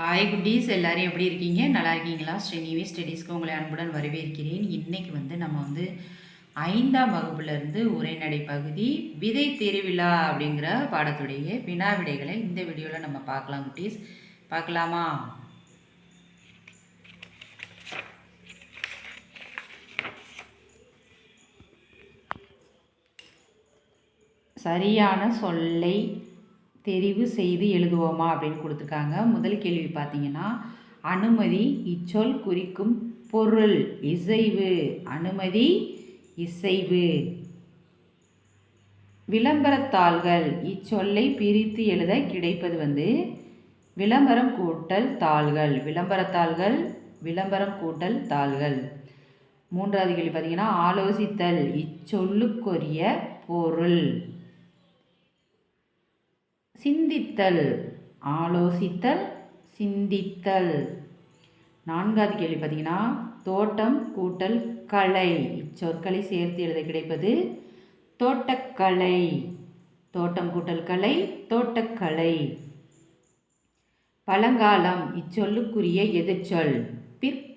Hi குட்டீஸ். எல்லோரும் எப்படி இருக்கீங்க? நல்லா இருக்கீங்களா? ஸ்ரீனிவி ஸ்டடீஸ்க்கு உங்களை அன்புடன் வரவேற்கிறேன். இன்றைக்கி வந்து நம்ம வந்து ஐந்தாம் வகுப்புலேருந்து உரைநடை பகுதி விதை திருவிழா அப்படிங்கிற பாடத்துடைய வினா விடைகளை இந்த வீடியோவில் நம்ம பார்க்கலாம் குட்டீஸ். பார்க்கலாமா? சரியான சொல்லை தெரிவு செய்து எழுதுவோமா அப்படின்னு கொடுத்துருக்காங்க. முதல் கேள்வி பார்த்தீங்கன்னா அனுமதி இச்சொல் குறிக்கும் பொருள் இசைவு. அனுமதி இசைவு. விளம்பரத்தாள்கள் இச்சொல்லை பிரித்து எழுத கிடைப்பது வந்து விளம்பரம் கூட்டல் தாள்கள். விளம்பரத்தாள்கள் விளம்பரம் கூட்டல் தாள்கள். மூன்றாவது கேள்வி பார்த்தீங்கன்னா ஆலோசித்தல் இச்சொல்லுக்குரிய பொருள். சிந்தித்தல். ஆலோசித்தல் சிந்தித்தல். நான்காவது கேள்வி பார்த்தீங்கன்னா தோட்டம் கூட்டல் கலை. இச்சொற்களை சேர்த்து எழுத கிடைப்பது தோட்டக்கலை. தோட்டம் கூட்டல் கலை தோட்டக்கலை. பழங்காலம் இச்சொல்லுக்குரிய எதிர்ச்சொல். பிற்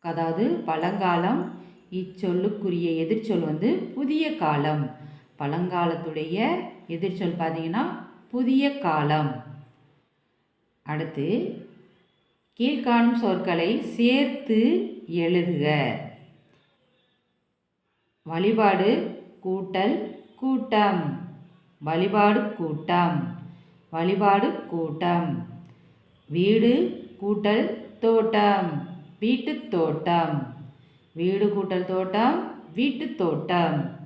அதாவது பழங்காலம் இச்சொல்லுக்குரிய எதிர்ச்சொல் வந்து புதிய காலம். பழங்காலத்துடைய எதிர்ச்சொல் பார்த்தீங்கன்னா புதிய காலம். அடுத்து கீழ்காணும் சொற்களை சேர்த்து எழுதுக. வழிபாடு கூட்டல் கூட்டம். வழிபாடு கூட்டம். வழிபாடு கூட்டம். வீடு கூட்டல் தோட்டம். வீட்டு தோட்டம். வீடு கூட்டல் தோட்டம். வீட்டு தோட்டம்.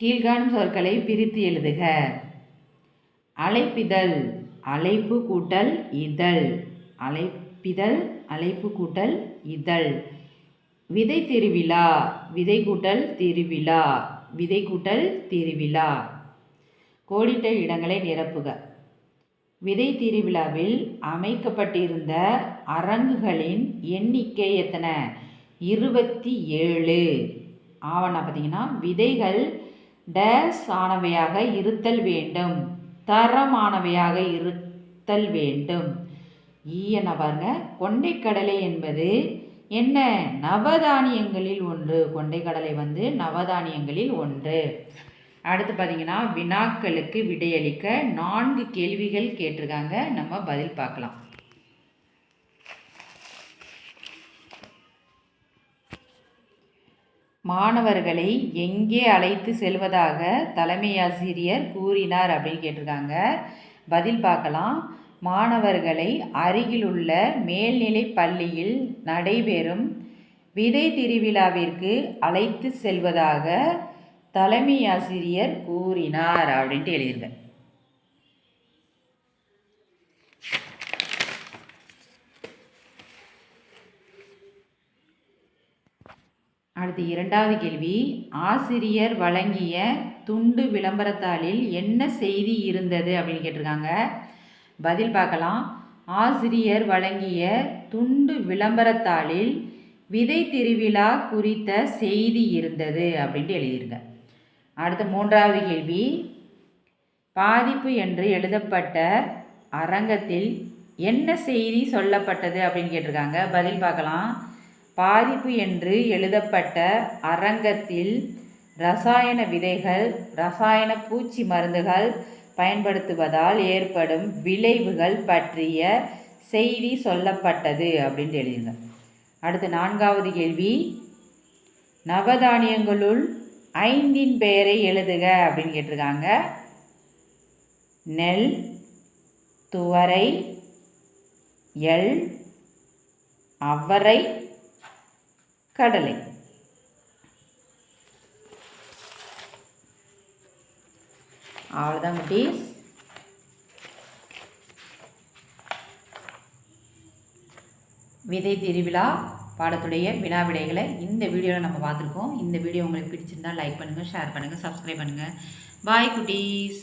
கீழ்காணும் சொற்களை பிரித்து எழுதுக. அழைப்பிதழ் அழைப்பு கூட்டல் இதழ். அழைப்பிதழ் அழைப்பு கூட்டல் இதழ். விதை திருவிழா விதை கூட்டல் திருவிழா. விதை கூட்டல் திருவிழா. கோடிட்ட இடங்களை நிரப்புக. விதை திருவிழாவில் அமைக்கப்பட்டிருந்த அரங்குகளின் எண்ணிக்கை எத்தனை? இருபத்தி ஏழு. ஆவணம் பார்த்தீங்கன்னா விதைகள் டேஸ் ஆனவையாக இருத்தல் வேண்டும். தரமானவையாக இருத்தல் வேண்டும். ஈயன பாருங்க கொண்டைக்கடலை என்பது என்ன? நவதானியங்களில் ஒன்று. கொண்டைக்கடலை வந்து நவதானியங்களில் ஒன்று. அடுத்து பார்த்தீங்கன்னா வினாக்களுக்கு விடையளிக்க நான்கு கேள்விகள் கேட்டிருக்காங்க. நம்ம பதில் பார்க்கலாம். மாணவர்களை எங்கே அழைத்து செல்வதாக தலைமையாசிரியர் கூறினார் அப்படின்னு கேட்டிருக்காங்க. பதில் பார்க்கலாம். மாணவர்களை அருகிலுள்ள மேல்நிலை பள்ளியில் நடைபெறும் விதை திருவிழாவிற்கு அழைத்து செல்வதாக தலைமையாசிரியர் கூறினார் அப்படின்ட்டு எழுதியிருக்க அடுத்து இரண்டாவது கேள்வி. ஆசிரியர் வழங்கிய துண்டு விளம்பரத்தாளில் என்ன செய்தி இருந்தது அப்படின்னு கேட்டிருக்காங்க. பதில் பார்க்கலாம். ஆசிரியர் வழங்கிய துண்டு விளம்பரத்தாளில் விதை திருவிழா குறித்த செய்தி இருந்தது அப்படின்ட்டு எழுதியிருங்க. அடுத்த மூன்றாவது கேள்வி. பாதிப்பு என்று எழுதப்பட்ட அரங்கத்தில் என்ன செய்தி சொல்லப்பட்டது அப்படின்னு கேட்டிருக்காங்க. பதில் பார்க்கலாம். பாதிப்பு என்று எழுதப்பட்ட அரங்கத்தில் ரசாயன விதைகள் ரசாயன பூச்சி மருந்துகள் பயன்படுத்துவதால் ஏற்படும் விளைவுகள் பற்றிய செய்தி சொல்லப்பட்டது அப்படின்ட்டு எழுதிங்க அடுத்து நான்காவது கேள்வி. நவதானியங்களுள் ஐந்தின் பெயரை எழுதுக அப்படின்னு கேட்டிருக்காங்க. நெல் துவரை எல் அவரை கடலை. அவ்வளோதான் குட்டீஸ். விதை திருவிழா பாடத்துடைய வினா விடைகளை இந்த வீடியோவில் நம்ம பார்த்துருக்கோம். இந்த வீடியோ உங்களுக்கு பிடிச்சிருந்தா லைக் பண்ணுங்கள் ஷேர் பண்ணுங்கள் சப்ஸ்கிரைப் பண்ணுங்கள் பாய் குட்டீஸ்.